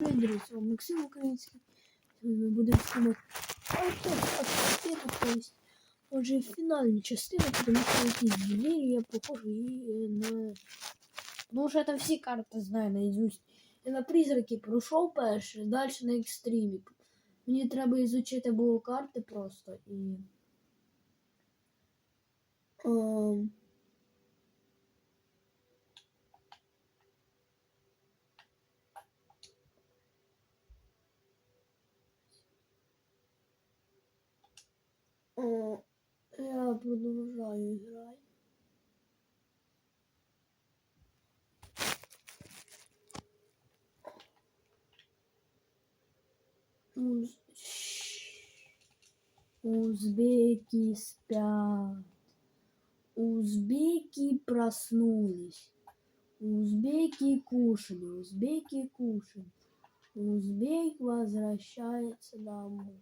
Друзі, Максим Український. Ми будемо знімати тобто, Отже, фінальна частина, тому що якісь дві, я похожу її на... Ну, вже там всі карти знаю наизусть. Я на призраки пройшов перше, далі на екстримі. Мені треба ізучити було карти просто і... Ем... я продовжаю грати. Уз... Узбеки спят. Узбеки проснулись. Узбеки кушали, узбеки кушали. Узбек возвращается домой.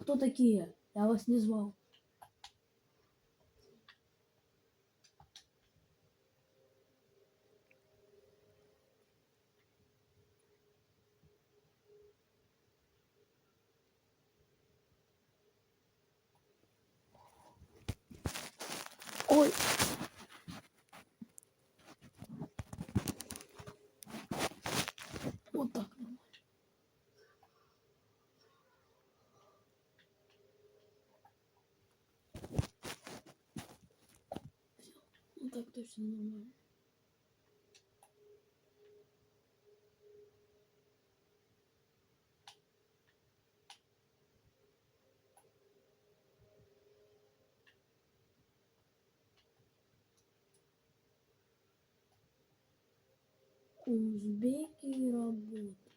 Кто такие? Я вас не звал. Ой. Вот так нормально. Ну так точно нормально. Узбеки работают.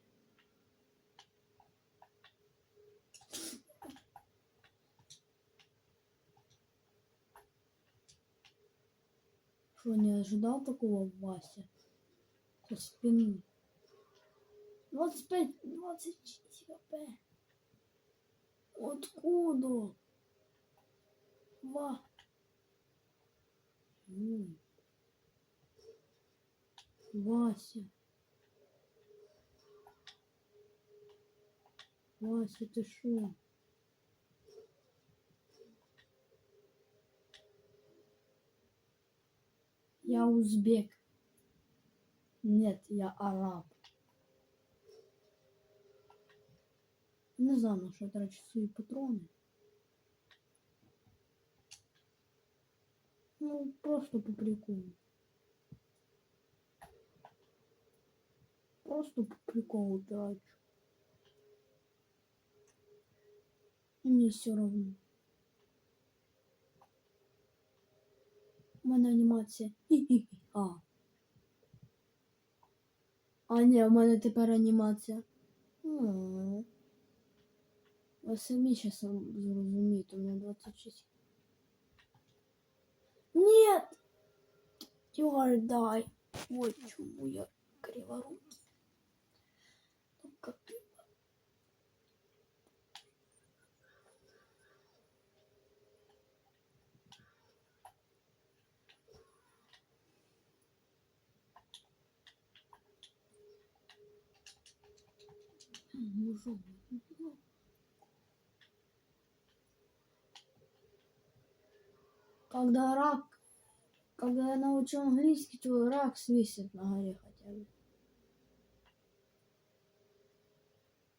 Что, не ожидал такого Вася? Со спины. 25, 26 хп. Откуда? Ва. Ой. Вася. Вася, ты шо? Я узбек. Нет, я араб. Не знаю, на що я трачу свої патрони. Ну, просто по приколу. Просто по приколу трачу. Мне все равно. У мене анімація. Хі-хі-хі. А. А ні, у мене тепер анімація. М. Ви самі зараз зрозумієте, у мене 26. Нет! You are die. Ой, чому я криворукий. Мужик. Когда рак, когда я научил английский, то рак свистит на горе хотя бы.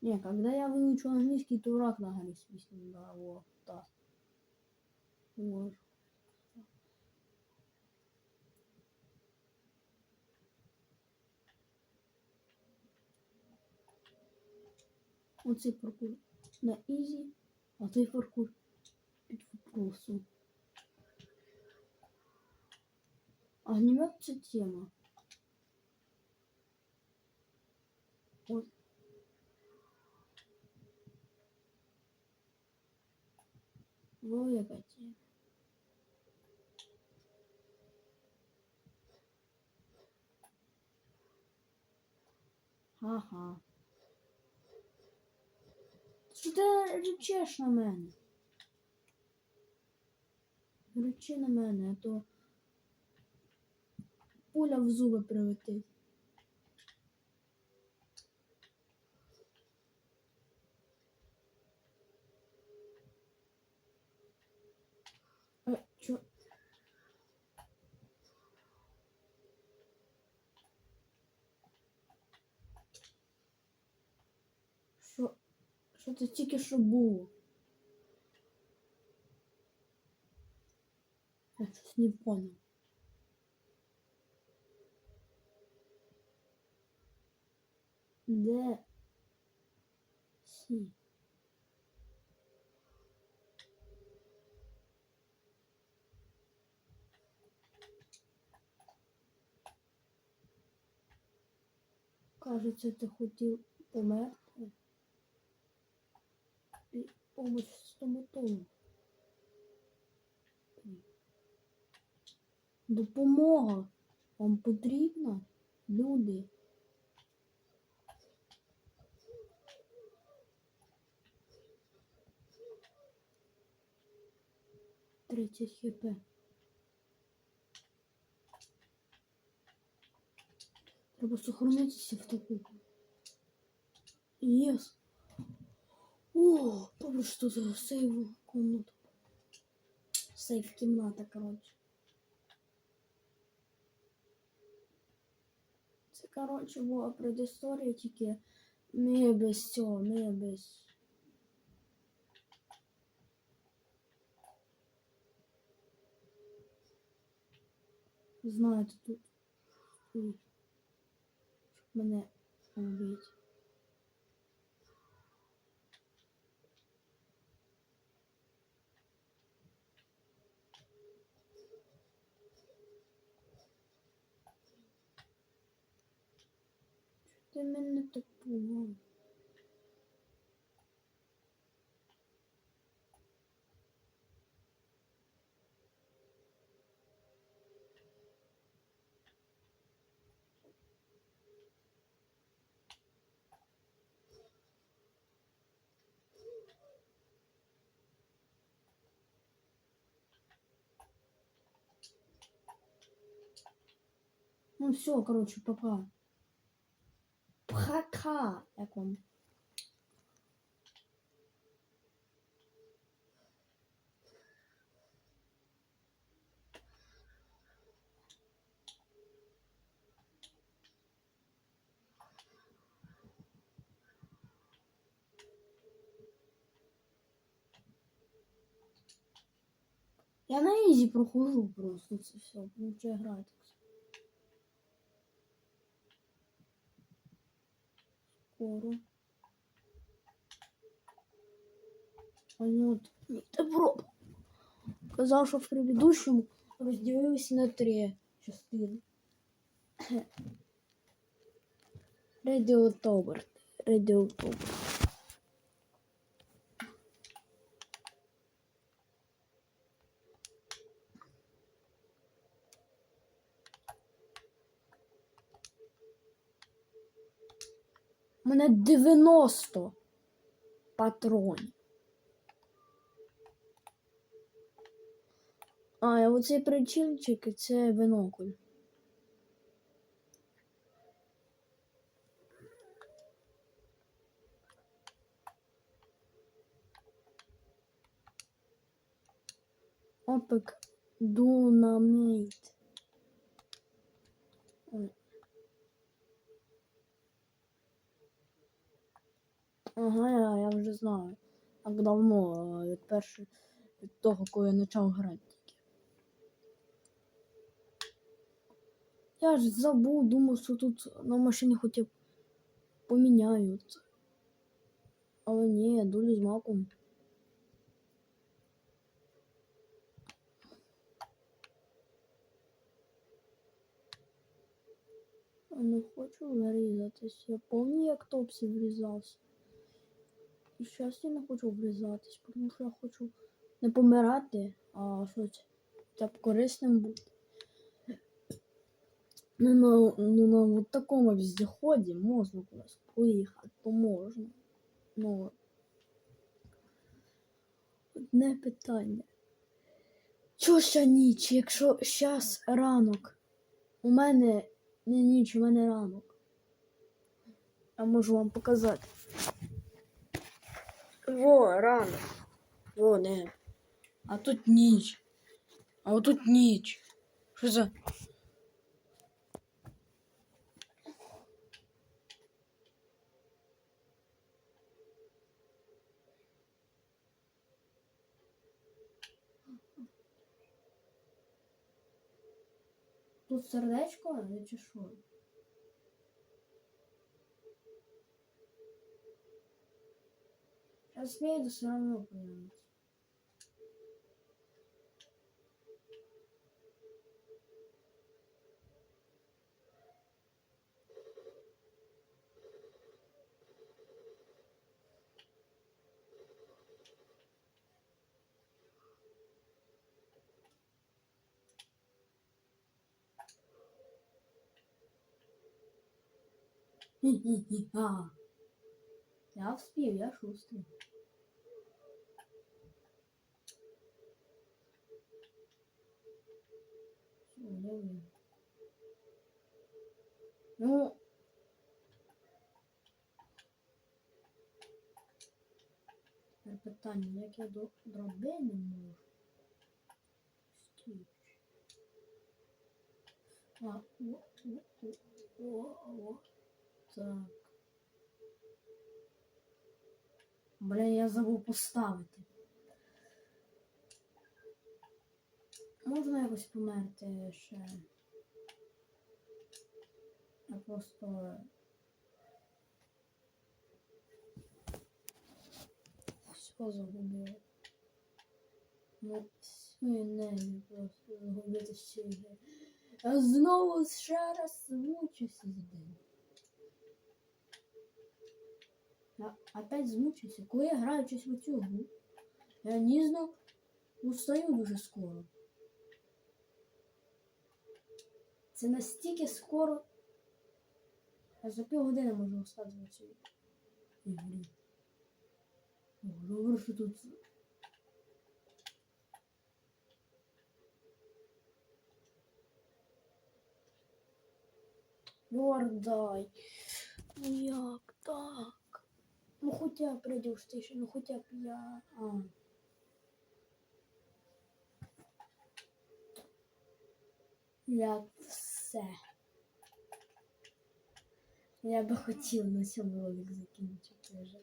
Не, когда я выучу английский, то рак на горе свистнет, да, вот, да. Вот. Оцей паркур на ізі, а цей паркур під вопросом. Огнемет це тема. От. Во яка тема. Ага. Що ти речеш на мене? Речи на мене, а то пуля в зуби прилетить. Що це тільки що було? Я щось не понял. Де? Сі. Кажеться, ти хотів померти. І помощь стоматологу. Допомога вам потрібна, люди. Тридцять хп. Треба сохранитися в таку. Єс. О, добре, що за сейв комната. Сейф кімната, коротше. Це, коротше, була предісторія, тільки не без цього, не без. Знаєте, тут. Щоб мене вбити. Ти мене так пугав. Ну все, короче, пока. Як вам. Я на ізі прохожу просто це все. Лучше грати. Скоро. А ну добро. Казав, що в предыдущому розділилися на три частини. Радіотобер. Мене 90 патронів. А, і оцей причинчик це бинокль. Опик дунамейт. Ага, я, я вже знаю. Так давно, е, від першого, від того, коли я почав грати тільки. Я ж забув, думав, що тут на машині хоча б поміняють. Але ні, дулю з маком. Не хочу врізатись. Я пам'ятаю, як Топсі врізався. І зараз я не хочу врізатись, тому що я хочу не помирати, а щось хоча корисним бути. Ну, на, ну, на вот такому вездеході можна поїхати, то можна. Ну, одне питання. Чого ще ніч, якщо зараз ранок? У мене не ніч, у мене ранок. Я можу вам показати. Во, рано. Во, не. А тут ніч. А тут ніч. Що за? Тут сердечко, чи що? Сейчас приеду, все равно появится. Хі-хі-хі-ха. Я вспів, я вижу. Ну. Тепер питання, як я до драбини можу? Стіч. А, о, о, о, о, о. Так. Блін, я забув поставити. Можна якось померти ще. Я просто. Все загубив. Ну, всю енергію просто загубити всю. Я знову ще раз змучуся з ним. Я опять змучуся. Коли я граю щось в цю гру, я ніжно устаю дуже скоро. Це настільки скоро. Я за півгодини можу остати в цій ігрі. Добре, що тут. Йордай. Ну як так? Ну хоча б радіо штейшн, ну хоча б я. А. Як все. Я би хотів на цьому ролик закінчити вже.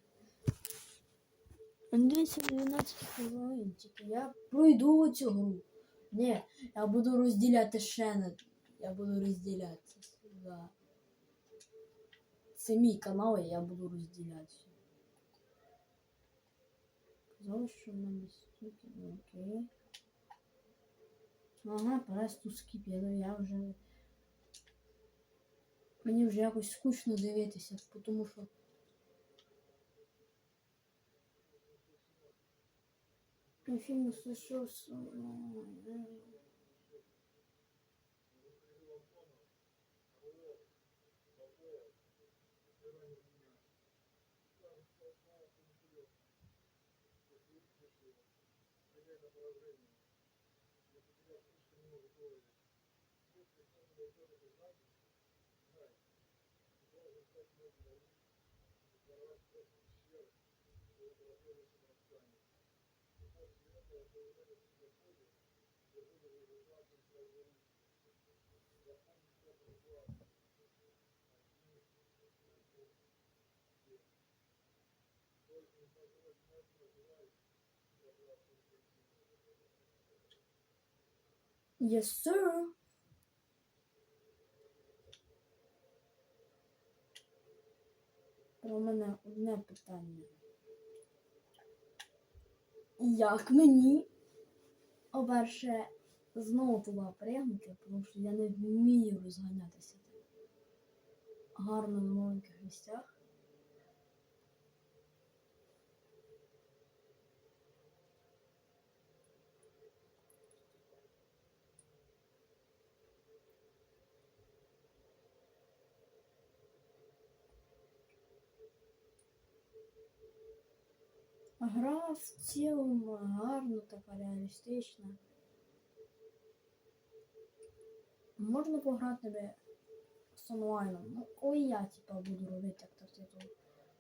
Дивіться, 12 хвилин, тільки я пройду цю гру. Ні, я буду розділяти ще на. Я буду розділяти. Да. Це мій канал, і я буду розділяти. Казалось, що в мене стільки, ну окей. Ага, просто скіп, я, я вже. Мені вже якось скучно дивитися, тому що. Ну, Фільм Yes, sir. У мене одне питання. Як мені, по-перше, знову туди пригнути, тому що я не вмію розганятися гарно в маленьких місцях. Гра в цілому гарна, така реалістична. Можна пограти з онлайном. Ну, коли я типа буду робити як то титул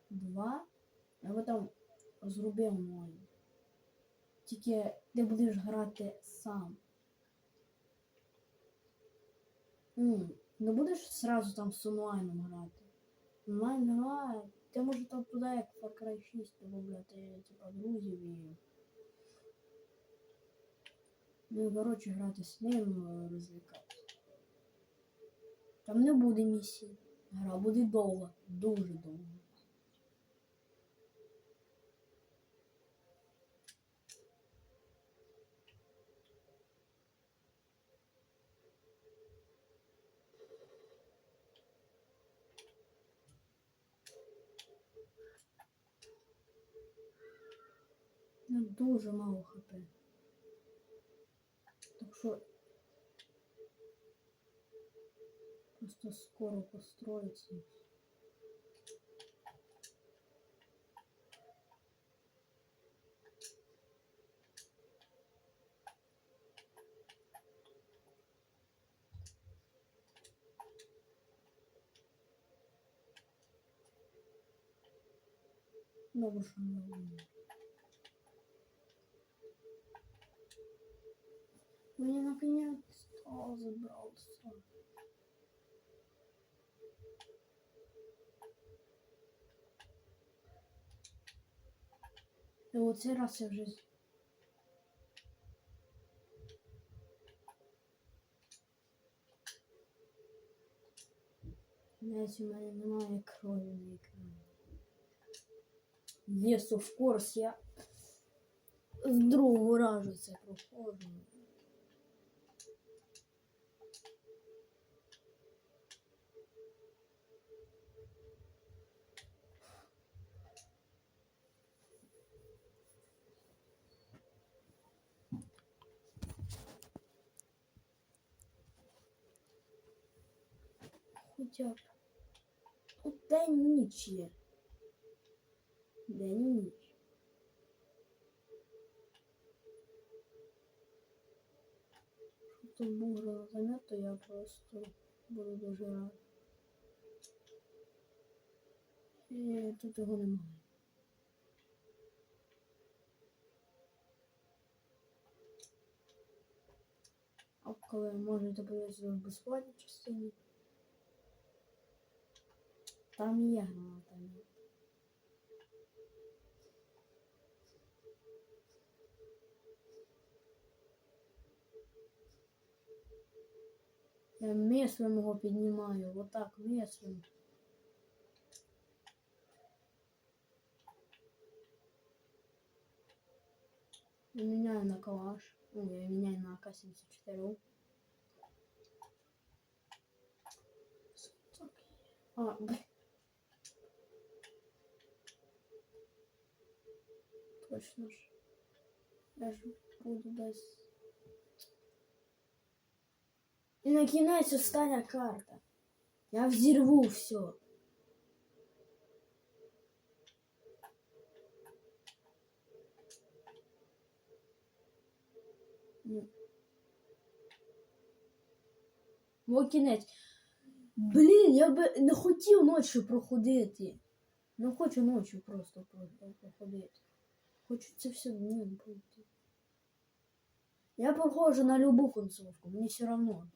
2, я би там зробив онлайн. Тільки ти будеш грати сам. М, Не будеш сразу там з онлайном грати. Онлайн гра, ти може там туди як Far Cry 6 додати, типа друзів і. Ну, і, коротше, грати з ним, развлекаться. Там не буде місії. Гра буде довга, дуже довга. Ну, дуже мало хп. Так що просто скоро построиться. Добре, що не вмію. Мне наконец-то забрался. І оцей раз я вже. з- Навіть у мене немає крові на екрані. Yes, of course, я з другого разу це проходжу. Хоча б. Тут день ніч є. День ніч. Тут був гранатомет, то я просто буду дуже рад. І тут його немає. А коли можете подивитися в безплатній частині, там є гранатомет. Я мислом його піднімаю, вот так мислом. Я меняю на калаш. Ну, я меняю на АК-74. А, б- Точно ж. Я ж буду десь. І на остання карта. Я взірву все. Во кінець. Блін, я би не хотів ночі проходити. Не хочу ночі просто про- проходити. Це все днем пройти. Я похожа на любу концовку, мені все равно.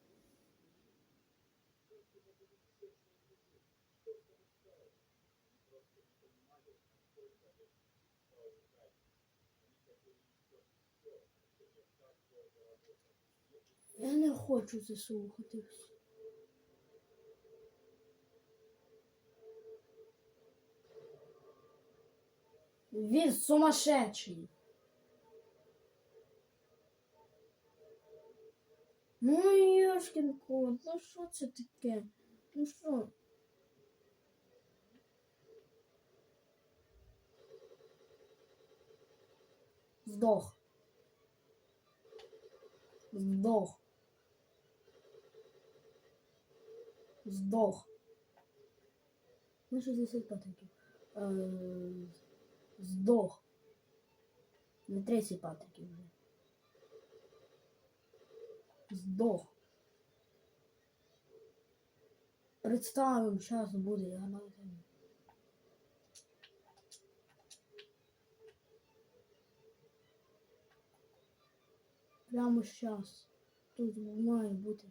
Я не хочу це. Він сумасшедший. Ну, Йошкін кот, ну що це таке? Ну що? Здох. Здох. Здох. Ну, 60 патриків. Здох. На третій патрики вже. Здох. Представим, зараз буде граната. Прямо зараз. Тут має бути.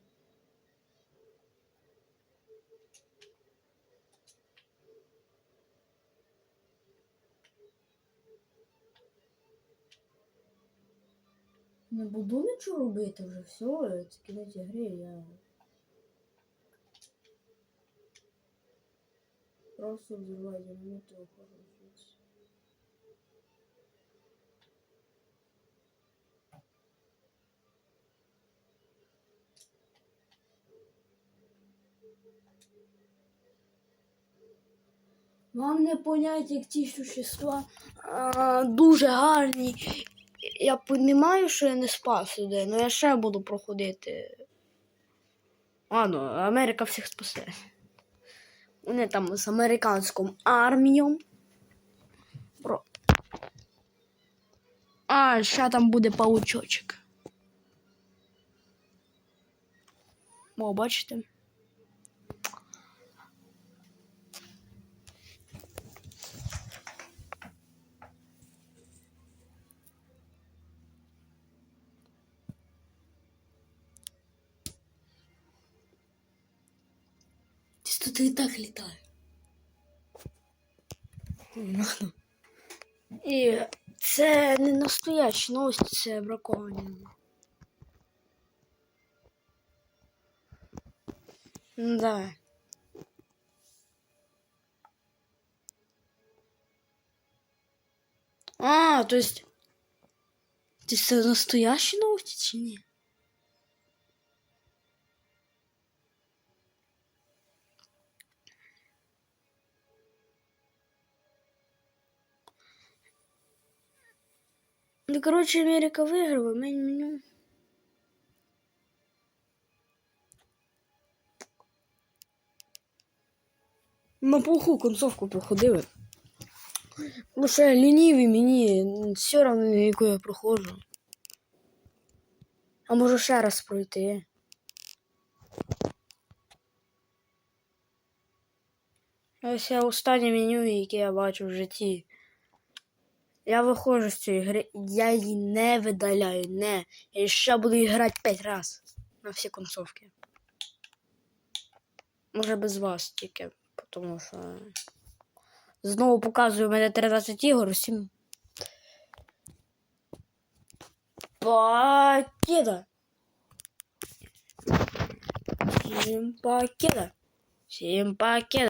Не буду нічого робити вже все, це кінець гри, я. Просто взрывай динамит и ухожу звідси. Вам не понять, як ці существа а, дуже гарні. Я розумію, що я не спас людей, але я ще буду проходити. Ладно, Америка всіх спасе. Вони там з американською армією. Про... А, ще там буде паучочок. О, бачите? Так. Ладно. І це не настоящі новості, це браковані. Да. А, то есть... Це настоящі новості чи ні? Ну, короче, Америка выиграла, меню. На плоху концовку проходили. Бо що я лінівий, мені все одно, яку я проходжу. А може ще раз пройти. Ось я останнє меню, яке я бачу в житті. Я виходжу з цієї гри, я її не видаляю, не. Я ще буду її грати 5 разів на всі концовки. Може без вас тільки, тому що. Знову показую у мене 13 ігор, 7. Пакета. Всім пакета. Всім пакета.